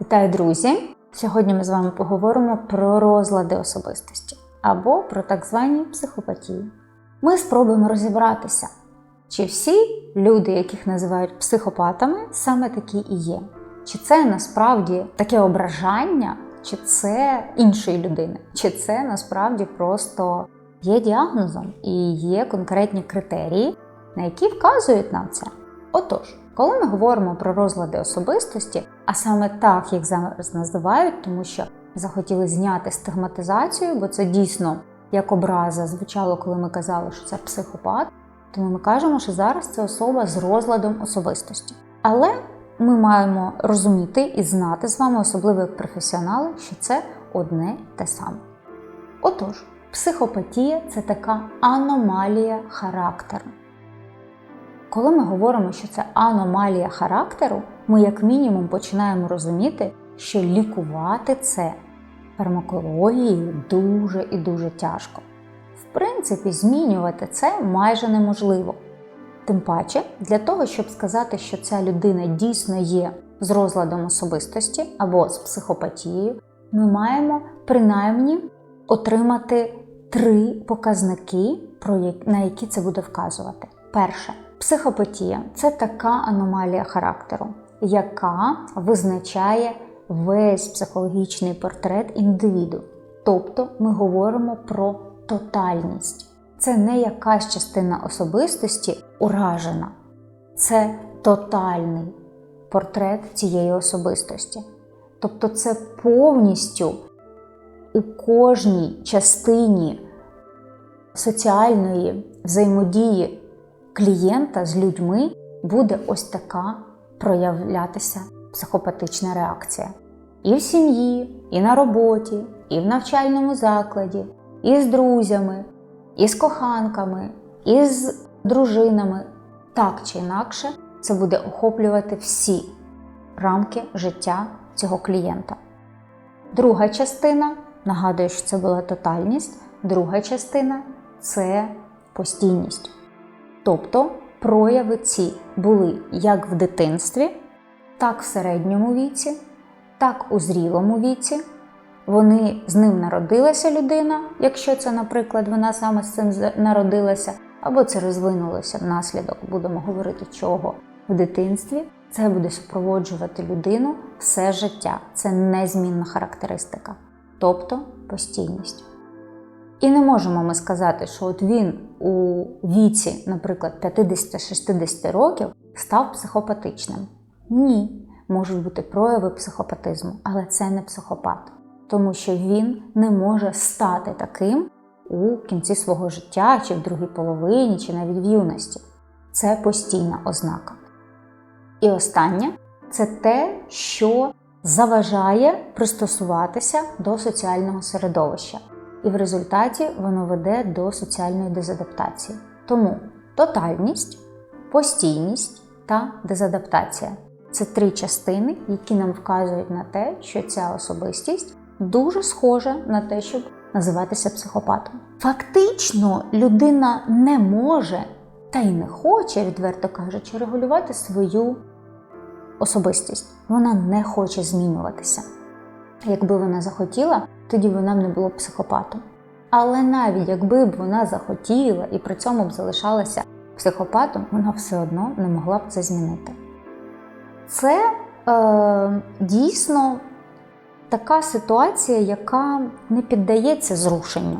Вітаю, друзі! Сьогодні ми з вами поговоримо про розлади особистості або про так звані психопатії. Ми спробуємо розібратися, чи всі люди, яких називають психопатами, саме такі і є. Чи це насправді таке ображання, чи це іншої людини, чи це насправді просто є діагнозом і є конкретні критерії, на які вказують нам це. Отож, коли ми говоримо про розлади особистості, а саме так їх зараз називають, тому що захотіли зняти стигматизацію, бо це дійсно як образа звучало, коли ми казали, що це психопат, тому ми кажемо, що зараз це особа з розладом особистості. Але ми маємо розуміти і знати з вами, особливо як професіонали, що це одне те саме. Отож, психопатія це така аномалія характеру. Коли ми говоримо, що це аномалія характеру, ми як мінімум починаємо розуміти, що лікувати це фармакологією дуже і дуже тяжко. В принципі, змінювати це майже неможливо. Тим паче, для того, щоб сказати, що ця людина дійсно є з розладом особистості або з психопатією, ми маємо принаймні отримати три показники, на які це буде вказувати. Перше, психопатія це така аномалія характеру, яка визначає весь психологічний портрет індивіду. Тобто ми говоримо про тотальність. Це не якась частина особистості уражена, це тотальний портрет цієї особистості. Тобто, це повністю у кожній частині соціальної взаємодії клієнта з людьми буде ось така проявлятися психопатична реакція. І в сім'ї, і на роботі, і в навчальному закладі, і з друзями, і з коханками, і з дружинами. Так чи інакше, це буде охоплювати всі рамки життя цього клієнта. Друга частина, нагадую, що це була тотальність, друга частина це постійність. Тобто прояви ці були як в дитинстві, так в середньому віці, так у зрілому віці. Вони з ним народилася людина, якщо це, наприклад, вона саме з цим народилася, або це розвинулося внаслідок, будемо говорити чого в дитинстві. Це буде супроводжувати людину все життя. Це незмінна характеристика, тобто постійність. І не можемо ми сказати, що от він у віці, наприклад, 50-60 років став психопатичним. Ні, можуть бути прояви психопатизму, але це не психопат, тому що він не може стати таким у кінці свого життя, чи в другій половині, чи навіть в юності. Це постійна ознака. І останнє це те, що заважає пристосуватися до соціального середовища і в результаті воно веде до соціальної дезадаптації. Тому тотальність, постійність та дезадаптація це три частини, які нам вказують на те, що ця особистість дуже схожа на те, щоб називатися психопатом. Фактично, людина не може та й не хоче, відверто кажучи, регулювати свою особистість. Вона не хоче змінюватися. Якби вона захотіла, тоді вона б не була психопатом. Але навіть якби б вона захотіла і при цьому б залишалася психопатом, вона все одно не могла б це змінити. Це е, дійсно така ситуація, яка не піддається зрушенню.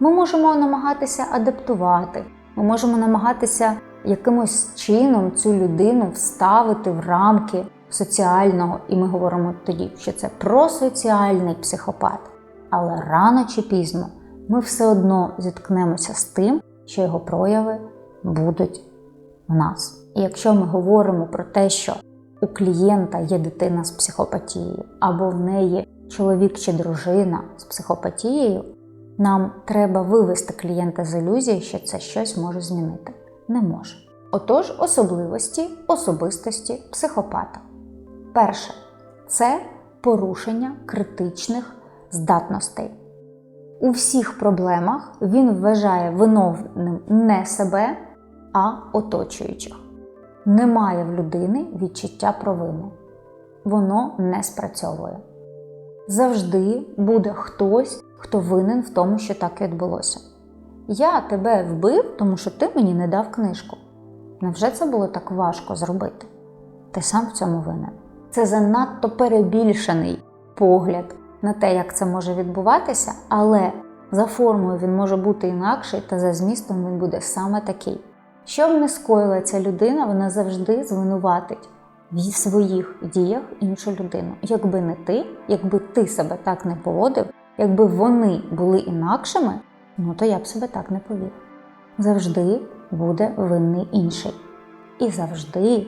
Ми можемо намагатися адаптувати, ми можемо намагатися якимось чином цю людину вставити в рамки соціального, і ми говоримо тоді, що це просоціальний психопат. Але рано чи пізно ми все одно зіткнемося з тим, що його прояви будуть в нас. І якщо ми говоримо про те, що у клієнта є дитина з психопатією, або в неї чоловік чи дружина з психопатією, нам треба вивести клієнта з ілюзії, що це щось може змінити. Не може. Отож, особливості особистості психопата. Перше це порушення критичних здатностей. У всіх проблемах він вважає виновним не себе, а оточуючих. Немає в людини відчуття провини. воно не спрацьовує. Завжди буде хтось, хто винен в тому, що так відбулося. Я тебе вбив, тому що ти мені не дав книжку. Невже це було так важко зробити? Ти сам в цьому винен. Це занадто перебільшений погляд на те, як це може відбуватися, але за формою він може бути інакший, та за змістом він буде саме такий. Що б не скоїла ця людина, вона завжди звинуватить в своїх діях іншу людину. Якби не ти, якби ти себе так не поводив, якби вони були інакшими, ну то я б себе так не повів. Завжди буде винний інший. І завжди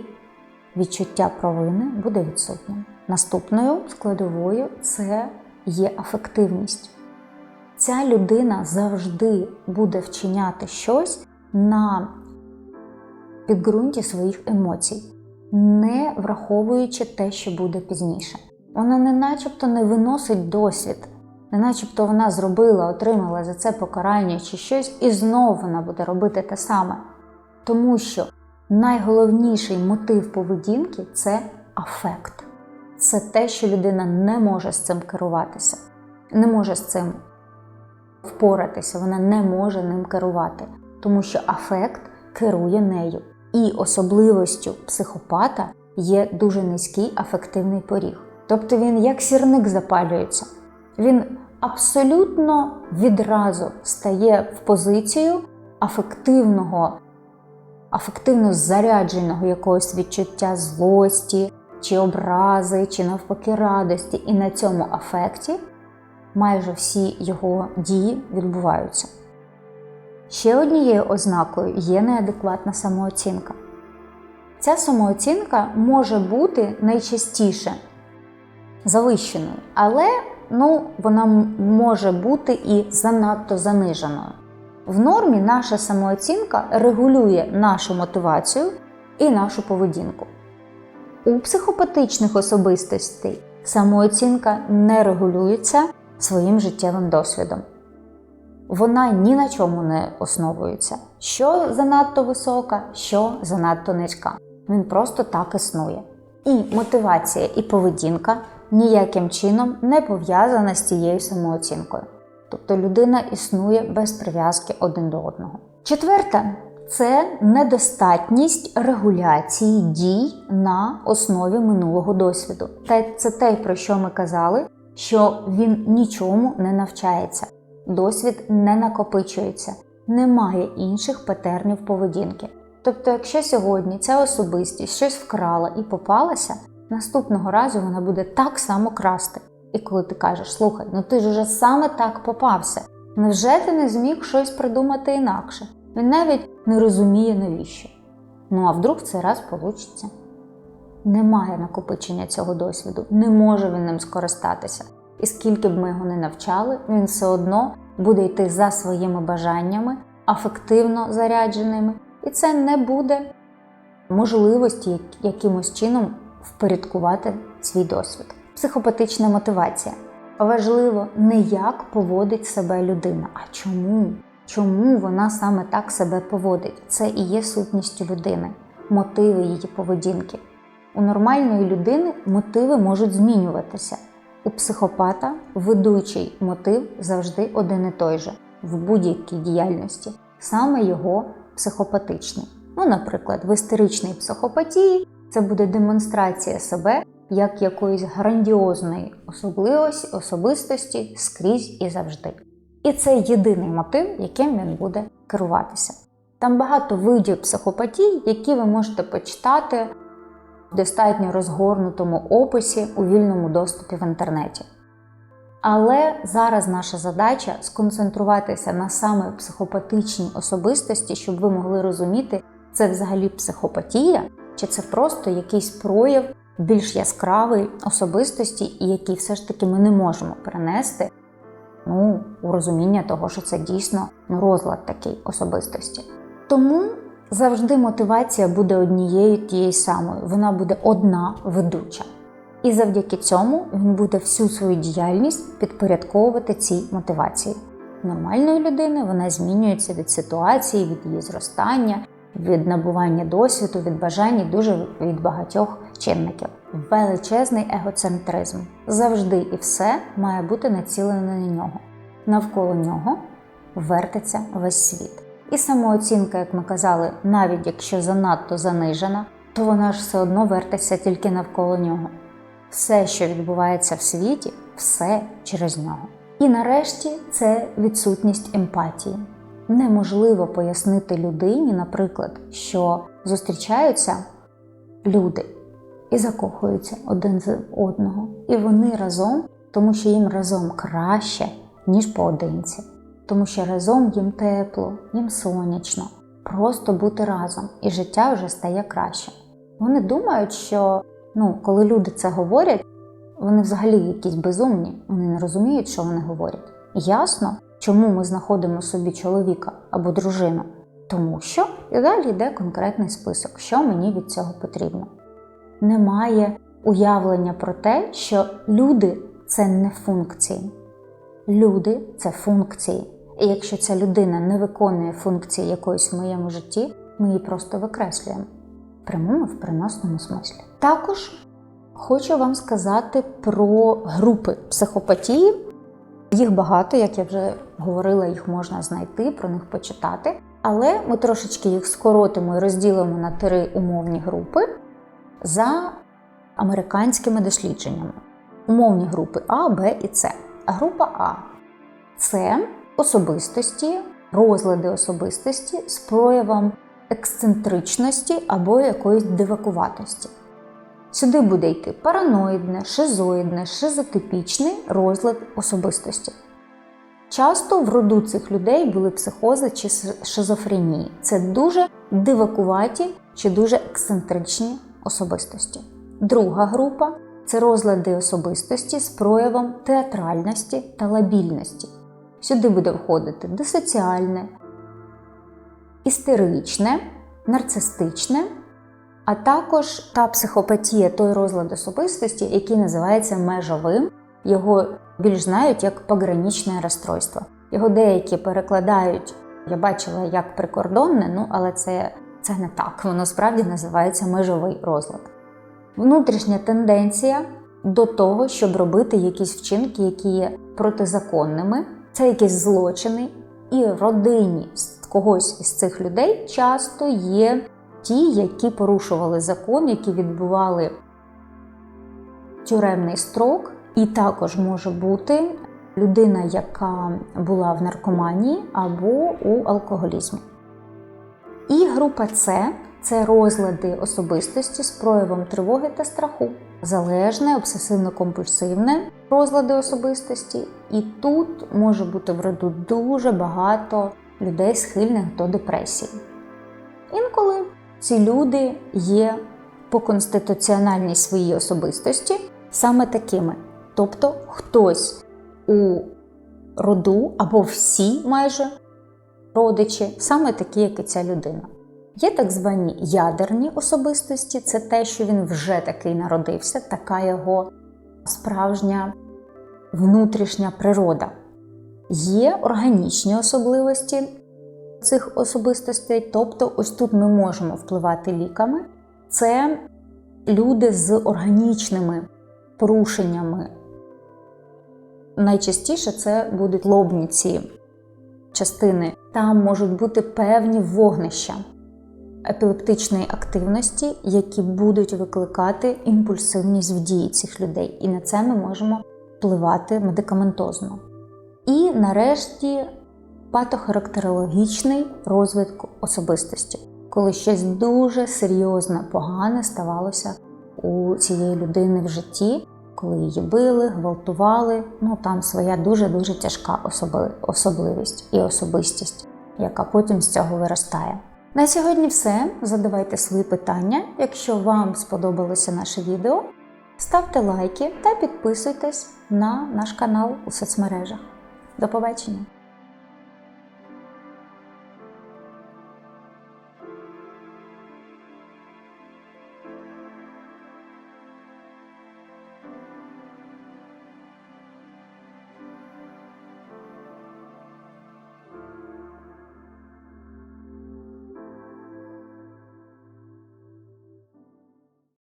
відчуття провини буде відсутнім. Наступною складовою це є афективність. Ця людина завжди буде вчиняти щось на підґрунті своїх емоцій, не враховуючи те, що буде пізніше. Вона не начебто не виносить досвід, не начебто вона зробила, отримала за це покарання чи щось, і знову вона буде робити те саме. Тому що найголовніший мотив поведінки це афект. Це те, що людина не може з цим керуватися, не може з цим впоратися, вона не може ним керувати, тому що афект керує нею. І особливостю психопата є дуже низький афективний поріг. Тобто він як сірник запалюється. Він абсолютно відразу стає в позицію афективного, афективно зарядженого якогось відчуття злості, чи образи, чи навпаки радості. І на цьому афекті майже всі його дії відбуваються. Ще однією ознакою є неадекватна самооцінка. Ця самооцінка може бути найчастіше завищеною, але ну, вона може бути і занадто заниженою. В нормі наша самооцінка регулює нашу мотивацію і нашу поведінку. У психопатичних особистостей самооцінка не регулюється своїм життєвим досвідом. Вона ні на чому не основується, що занадто висока, що занадто низька. Він просто так існує. І мотивація і поведінка ніяким чином не пов'язана з цією самооцінкою. Тобто людина існує без прив'язки один до одного. Четверте це недостатність регуляції дій на основі минулого досвіду. Це те, про що ми казали, що він нічому не навчається, досвід не накопичується, немає інших патернів поведінки. Тобто, якщо сьогодні ця особистість щось вкрала і попалася, наступного разу вона буде так само красти. І коли ти кажеш, слухай, ну ти ж уже саме так попався, невже ти не зміг щось придумати інакше? Він навіть не розуміє навіщо. Ну а вдруг цей раз получиться. Немає накопичення цього досвіду, не може він ним скористатися. І скільки б ми його не навчали, він все одно буде йти за своїми бажаннями, афективно зарядженими, і це не буде можливості якимось чином впорядкувати свій досвід. Психопатична мотивація. Важливо не як поводить себе людина, а чому? Чому вона саме так себе поводить? Це і є сутністю людини, мотиви її поведінки. У нормальної людини мотиви можуть змінюватися. У психопата ведучий мотив завжди один і той же в будь-якій діяльності, саме його психопатичний. Ну, наприклад, в істеричній психопатії це буде демонстрація себе як якоїсь грандіозної особливості, особистості скрізь і завжди. І це єдиний мотив, яким він буде керуватися. Там багато видів психопатій, які ви можете почитати в достатньо розгорнутому описі у вільному доступі в інтернеті. Але зараз наша задача сконцентруватися на саме психопатичній особистості, щоб ви могли розуміти, це взагалі психопатія, чи це просто якийсь прояв більш яскравої особистості, і який все ж таки ми не можемо перенести ну, у розуміння того, що це дійсно ну, розлад такий особистості. Тому завжди мотивація буде однією тією самою, вона буде одна ведуча. І завдяки цьому він буде всю свою діяльність підпорядковувати цій мотивації. Нормальної людини вона змінюється від ситуації, від її зростання, від набування досвіду, від бажань і дуже від багатьох чинників. величезний егоцентризм. Завжди і все має бути націлене на нього. Навколо нього вертиться весь світ. І самооцінка, як ми казали, навіть якщо занадто занижена, то вона ж все одно вертиться тільки навколо нього. Все, що відбувається в світі, все через нього. І нарешті це відсутність емпатії. Неможливо пояснити людині, наприклад, що зустрічаються люди і закохуються один з одного. І вони разом, тому що їм разом краще, ніж поодинці. Тому що разом їм тепло, їм сонячно, просто бути разом, і життя вже стає краще. Вони думають, що ну, коли люди це говорять, вони взагалі якісь безумні, вони не розуміють, що вони говорять. Ясно, чому ми знаходимо собі чоловіка або дружину, тому що і далі йде конкретний список, що мені від цього потрібно. Немає уявлення про те, що люди це не функції. Люди це функції. І якщо ця людина не виконує функції якоїсь в моєму житті, ми її просто викреслюємо прямому в переносному смислі. Також хочу вам сказати про групи психопатії. Їх багато, як я вже говорила, їх можна знайти, про них почитати. Але ми трошечки їх скоротимо і розділимо на три умовні групи за американськими дослідженнями. Умовні групи А, Б і С. Група А це особистості, розлади особистості з проявом ексцентричності або якоїсь дивакуватості. Сюди буде йти параноїдне, шизоїдне, шизотипічний розлад особистості. Часто в роду цих людей були психози чи шизофренії. Це дуже дивакуваті чи дуже ексцентричні особистості. Друга група це розлади особистості з проявом театральності та лабільності. Сюди буде входити дисоціальне, істеричне, нарцистичне, а також та психопатія, той розлад особистості, який називається межовим. Його більш знають як пограничне розстройство. Його деякі перекладають, я бачила як прикордонне, ну але це, це не так. Воно справді називається межовий розлад. Внутрішня тенденція до того, щоб робити якісь вчинки, які є протизаконними, це якісь злочини, і родині когось із цих людей часто є ті, які порушували закон, які відбували тюремний строк, і також може бути людина, яка була в наркоманії або у алкоголізмі. І група С це розлади особистості з проявом тривоги та страху, залежне, обсесивно-компульсивне розлади особистості, і тут може бути в роду дуже багато людей, схильних до депресії. Інколи ці люди є по конституціональній своїй особистості саме такими. Тобто хтось у роду або всі майже родичі, саме такі, як і ця людина. Є так звані ядерні особистості, це те, що він вже такий народився, така його справжня внутрішня природа. Є органічні особливості цих особистостей, тобто, ось тут ми можемо впливати ліками. Це люди з органічними порушеннями. Найчастіше це будуть лобні ці частини. Там можуть бути певні вогнища епілептичної активності, які будуть викликати імпульсивність в дії цих людей. І на це ми можемо впливати медикаментозно. І нарешті патохарактерологічний розвиток особистості, коли щось дуже серйозне, погане ставалося у цієї людини в житті, коли її били, гвалтували. Ну там своя дуже-дуже тяжка особливість і особистість, яка потім з цього виростає. На сьогодні все. Задавайте свої питання. Якщо вам сподобалося наше відео, ставте лайки та підписуйтесь на наш канал у соцмережах. До побачення!